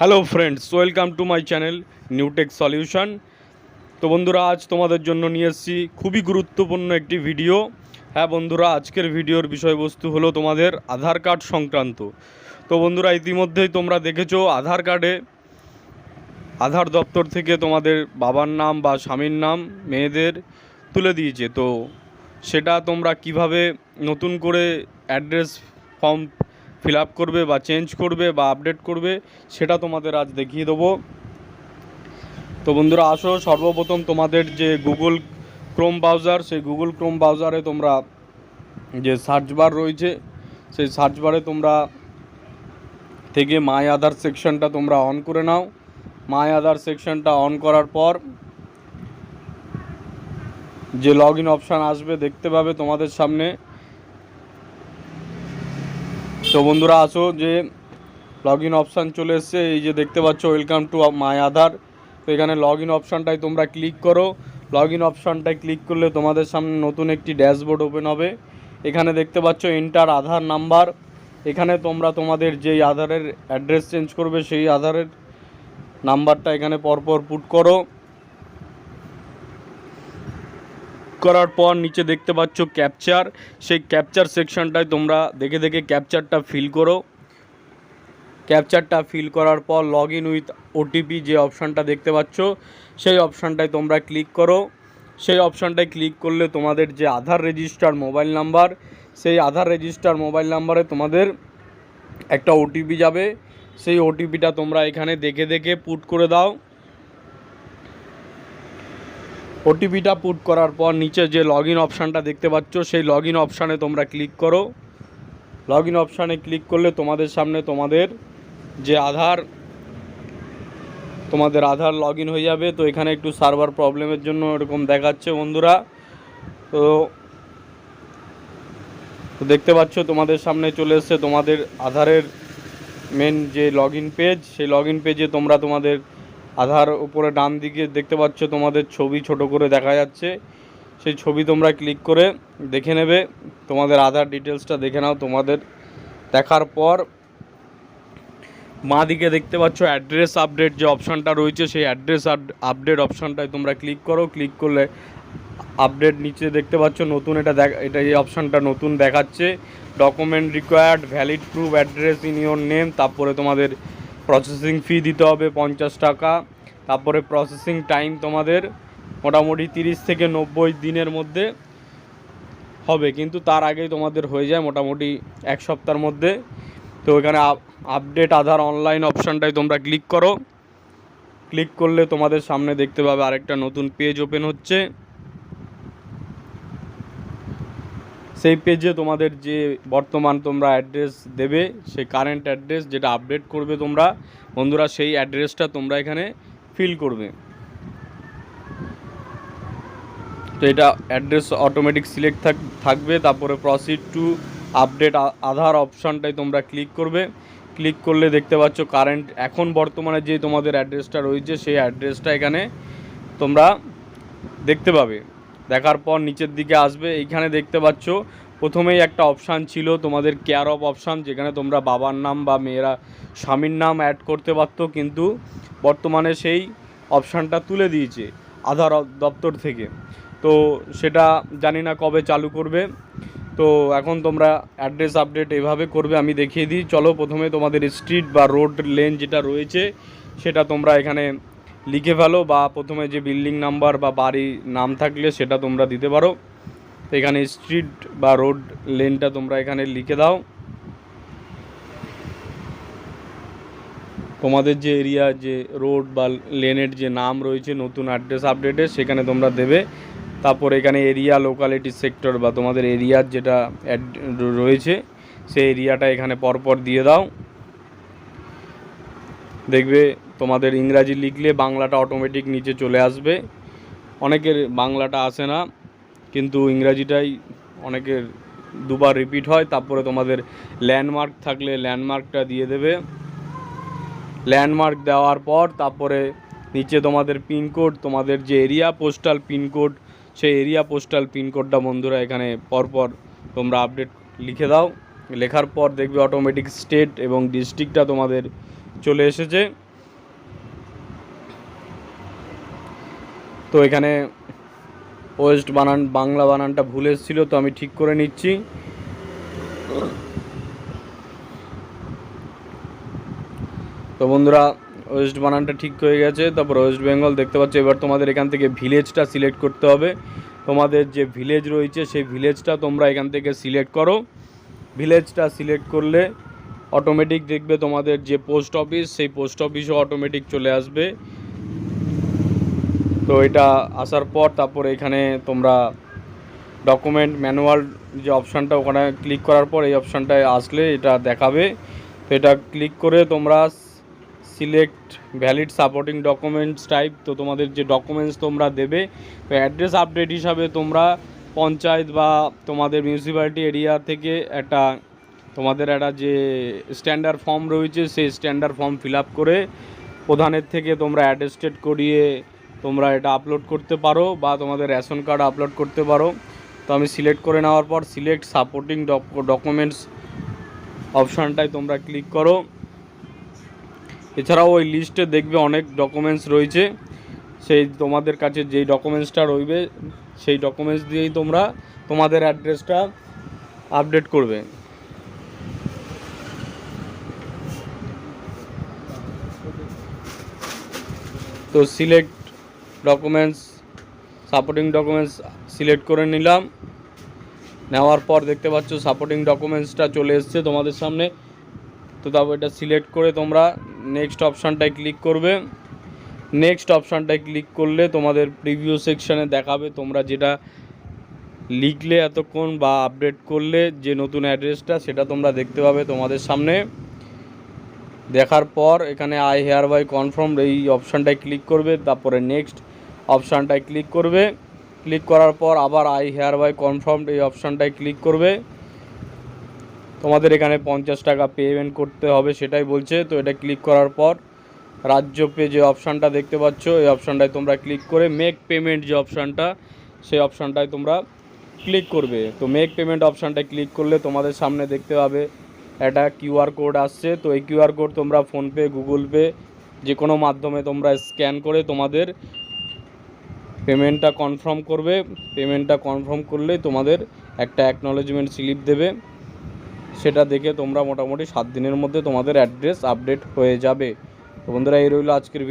Hello friends welcome to my channel Newtech solution তো বন্ধুরা, আজ তোমাদের জন্য নিয়ে এসেছি খুবই গুরুত্বপূর্ণ একটি ভিডিও হ্যাঁ বন্ধুরা, আজকের ভিডিওর বিষয়বস্তু হলো তোমাদের আধার কার্ড সংক্রান্ত। তো বন্ধুরা, ইতিমধ্যেই তোমরা দেখেছ, আধার কার্ডে আধার দপ্তর থেকে তোমাদের বাবার নাম বা স্বামীর নাম, মেয়েদের তুলে দিয়েছে। তো সেটা তোমরা কীভাবে নতুন করে অ্যাড্রেস ফর্ম ফিল আপ করবে বা চেঞ্জ করবে বা আপডেট করবে, সেটা তোমাদের আজ দেখিয়ে দেবো। তো বন্ধুরা, আসো, সর্বপ্রথম তোমাদের যে গুগল ক্রোম ব্রাউজার সেই গুগল ক্রোম ব্রাউজারে তোমরা যে সার্চ বার রয়েছে, সেই সার্চ বারে তোমরা থেকে মাই আধার সেকশনটা তোমরা অন করে নাও। মাই আধার সেকশনটা অন করার পর যে লগ ইন অপশান আসবে, দেখতে পাবে তোমাদের সামনে। তো বন্ধুরা আসো যে লগ ইন অপশান চলে এসছে, এই যে দেখতে পাচ্ছ ওয়েলকাম টু মাই আধার তো এখানে লগ ইন অপশানটায় তোমরা ক্লিক করো। লগ ইন অপশানটায় ক্লিক করলে তোমাদের সামনে নতুন একটি ড্যাশবোর্ড ওপেন হবে। এখানে দেখতে পাচ্ছ এন্টার আধার নাম্বার এখানে তোমরা তোমাদের যেই আধারের অ্যাড্রেস চেঞ্জ করবে, সেই আধারের নাম্বারটা এখানে পরপর পুট করো। করার পর নিচে দেখতে পাচ্ছ ক্যাপচার সেই ক্যাপচার সেকশনটায় তোমরা দেখে দেখে ক্যাপচারটা ফিল করো। ক্যাপচারটা ফিল করার পর লগ ইন উইথ ওটিপি যে অপশানটা দেখতে পাচ্ছ, সেই অপশানটায় তোমরা ক্লিক করো। সেই অপশানটায় ক্লিক করলে তোমাদের যে আধার রেজিস্টার মোবাইল নাম্বার সেই আধার রেজিস্টার মোবাইল নাম্বারে তোমাদের একটা ওটিপি যাবে। সেই ওটিপিটা তোমরা এখানে দেখে দেখে পুট করে দাও। ওটিপিটা পুট করার পর নিচে যে লগ ইন অপশানটা দেখতে পাচ্ছ, সেই লগ ইন অপশানে তোমরা ক্লিক করো। লগ ইন অপশানে ক্লিক করলে তোমাদের সামনে তোমাদের যে আধার, তোমাদের আধার লগ হয়ে যাবে। তো এখানে একটু সার্ভার প্রবলেমের জন্য এরকম দেখাচ্ছে বন্ধুরা। তো তো দেখতে পাচ্ছ তোমাদের সামনে চলে এসছে তোমাদের আধারের মেন যে লগ পেজ সেই লগ পেজে তোমরা তোমাদের আধার উপরে ডান দিকে দেখতে পাচ্ছ তোমাদের ছবি ছোট করে দেখা যাচ্ছে। সেই ছবি তোমরা ক্লিক করে দেখে নেবে। তোমাদের আধার ডিটেলসটা দেখে নাও তোমাদের। দেখার পর মা দিকে দেখতে পাচ্ছ অ্যাড্রেস আপডেট যে অপশানটা রয়েছে, সেই অ্যাড্রেস আপডেট অপশানটায় তোমরা ক্লিক করো। ক্লিক করলে আপডেট নিচে দেখতে পাচ্ছ নতুন এটা দেখ, এটা এই অপশানটা নতুন দেখাচ্ছে। Document required, valid proof, address in your name, তারপরে তোমাদের প্রসেসিং ফি দিতে হবে পঞ্চাশ টাকা। তারপরে প্রসেসিং টাইম তোমাদের মোটামুটি তিরিশ থেকে নব্বই দিনের মধ্যে হবে। কিন্তু তার আগেই তোমাদের হয়ে যায় মোটামুটি এক সপ্তাহের মধ্যে। তো এখানে আপডেট আধার অনলাইন অপশানটায় তোমরা ক্লিক করো। ক্লিক করলে তোমাদের সামনে দেখতে পাবে আরেকটা নতুন পেজ ওপেন হচ্ছে। সেই পেজে তোমাদের যে বর্তমান তোমরা অ্যাড্রেস দেবে, সেই কারেন্ট অ্যাড্রেস যেটা আপডেট করবে তোমরা, বন্ধুরা সেই অ্যাড্রেসটা তোমরা এখানে ফিল করবে। তো এটা অ্যাড্রেস অটোমেটিক সিলেক্ট থাক, থাকবে, তারপরে প্রসিড টু আপডেট আধার অপশানটায় তোমরা ক্লিক করবে। ক্লিক করলে দেখতে পাচ্ছ কারেন্ট এখন বর্তমানে যে তোমাদের অ্যাড্রেসটা রয়েছে, সেই অ্যাড্রেসটা এখানে তোমরা দেখতে পাবে। দেখার পর নিচের দিকে আসবে। এইখানে দেখতে পাচ্ছ, প্রথমেই একটা অপশান ছিল তোমাদের কেয়ার অফ অপশান যেখানে তোমরা বাবার নাম বা মেয়েরা, স্বামীর নাম অ্যাড করতে পারতো, কিন্তু বর্তমানে সেই অপশানটা তুলে দিয়েছে আধার দপ্তর থেকে। তো সেটা জানি না কবে চালু করবে। তো এখন তোমরা অ্যাড্রেস আপডেট এভাবে করবে, আমি দেখিয়ে দিই। চলো প্রথমে তোমাদের স্ট্রিট বা রোড লেন যেটা রয়েছে, সেটা তোমরা এখানে লিখে ফেলো বা প্রথমে যে বিল্ডিং নাম্বার বা বাড়ি নাম থাকলে সেটা তোমরা দিতে পারো। এখানে স্ট্রিট বা রোড লেনটা তোমরা এখানে লিখে দাও। তোমাদের যে এরিয়া যে রোড বা লেনের যে নাম রয়েছে, নতুন অ্যাড্রেস আপডেটে সেখানে তোমরা দেবে। তারপর এখানে এরিয়া লোকালিটি সেক্টর বা তোমাদের এরিয়ার যেটা রয়েছে, সেই এরিয়াটা এখানে পরপর দিয়ে দাও। দেখবে তোমাদের ইংরাজি লিখলে বাংলাটা অটোমেটিক নিচে চলে আসবে। অনেকের বাংলাটা আসে না, কিন্তু ইংরাজিটাই অনেকের দুবার রিপিট হয়, তারপরে তোমাদের ল্যান্ডমার্ক থাকলে ল্যান্ডমার্কটা দিয়ে দেবে। ল্যান্ডমার্ক দেওয়ার পর তারপরে নিচে তোমাদের পিনকোড তোমাদের যে এরিয়া পোস্টাল পিনকোড সেই এরিয়া পোস্টাল পিনকোডটা বন্ধুরা এখানে পরপর তোমরা আপডেট লিখে দাও। লেখার পর দেখবে অটোমেটিক স্টেট এবং ডিস্ট্রিক্টটা তোমাদের চলে এসেছে। তো এখানে ওয়েস্ট বানান, বাংলা বানানটা ভুল এসেছিল, তো আমি ঠিক করে নিচ্ছি। তো বন্ধুরা, ওয়েস্ট বানানটা ঠিক হয়ে গেছে, তারপর ওয়েস্ট বেঙ্গল দেখতে পাচ্ছ, এবার তোমাদের এখান থেকে ভিলেজটা সিলেক্ট করতে হবে। তোমাদের যে ভিলেজ রয়েছে, সেই ভিলেজটা তোমরা এখান থেকে সিলেক্ট করো। ভিলেজটা সিলেক্ট করলে অটোমেটিক দেখবে তোমাদের যে পোস্ট অফিস সেই পোস্ট অফিসও অটোমেটিক চলে আসবে। তো এটা আসার পর তারপর এখানে তোমরা ডকুমেন্ট ম্যানুয়াল যে অপশানটা ওখানে ক্লিক করার পর এই অপশানটায় আসলে এটা দেখাবে। তো এটা ক্লিক করে তোমরা select valid supporting documents type তো তোমাদের যে ডকুমেন্টস তোমরা দেবে, তো অ্যাড্রেস আপডেট হিসাবে তোমরা পঞ্চায়েত বা তোমাদের মিউনিসিপ্যালিটি এরিয়া থেকে একটা তোমাদের একটা যে স্ট্যান্ডার্ড ফর্ম রয়েছে, সেই স্ট্যান্ডার্ড ফর্ম ফিল করে প্রধানের থেকে তোমরা অ্যাটেস্টেড করিয়ে তোমরা এটা আপলোড করতে পারো বা তোমাদের রেশন কার্ড আপলোড করতে পারো। তো আমি সিলেক্ট করে নেওয়ার পর সিলেক্ট সাপোর্টিং ডকুমেন্টস অপশানটায় তোমরা ক্লিক করো। এছাড়াও ওই লিস্টে দেখবে অনেক ডকুমেন্টস রয়েছে। সেই তোমাদের কাছে যেই ডকুমেন্টসটা রইবে, সেই ডকুমেন্টস দিয়েই তোমরা তোমাদের অ্যাড্রেসটা আপডেট করবে। তো select documents supporting documents select করে নিলাম। নেওয়ার পর দেখতে পাচ্ছ সাপোর্টিং ডকুমেন্টসটা চলে এসছে তোমাদের সামনে। তো তারপর এটা সিলেক্ট করে তোমরা নেক্সট অপশানটায় ক্লিক করবে। নেক্সট অপশানটায় ক্লিক করলে তোমাদের প্রিভিউ সেকশানে দেখাবে তোমরা যেটা লিখলে এতক্ষণ বা আপডেট করলে যে নতুন অ্যাড্রেসটা সেটা তোমরা দেখতে পাবে তোমাদের সামনে। দেখার পর এখানে আই হেয়ার বাই কনফার্ম এই অপশানটায় ক্লিক করবে, তারপরে নেক্সট অপশানটায় ক্লিক করবে। ক্লিক করার পর আবার আই হেয়ার বাই কনফার্ম এই অপশানটায় ক্লিক করবে। তোমাদের এখানে পঞ্চাশ টাকা পেমেন্ট করতে হবে সেটাই বলছে, তো এটা ক্লিক করার পর রাজ্য পে যে অপশানটা দেখতে পাচ্ছ, এই অপশানটায় তোমরা ক্লিক করে মেক পেমেন্ট যে অপশানটা, সেই অপশানটায় তোমরা ক্লিক করবে। তো মেক পেমেন্ট অপশানটায় ক্লিক করলে তোমাদের সামনে দেখতে পাবে একটা কিউআর কোড আসছে, তো এই কিউআর কোড তোমরা ফোনপে, গুগল পে, যে কোনো মাধ্যমে তোমরা স্ক্যান করে তোমাদের পেমেন্টটা কনফার্ম করবে। পেমেন্টটা কনফার্ম করলে তোমাদের একটা অ্যাকনলেজমেন্ট স্লিপ দেবে। সেটা দেখে তোমরা মোটামুটি সাত দিনের মধ্যে তোমাদের অ্যাড্রেস আপডেট হয়ে যাবে। তো বন্ধুরা, এই রইল আজকের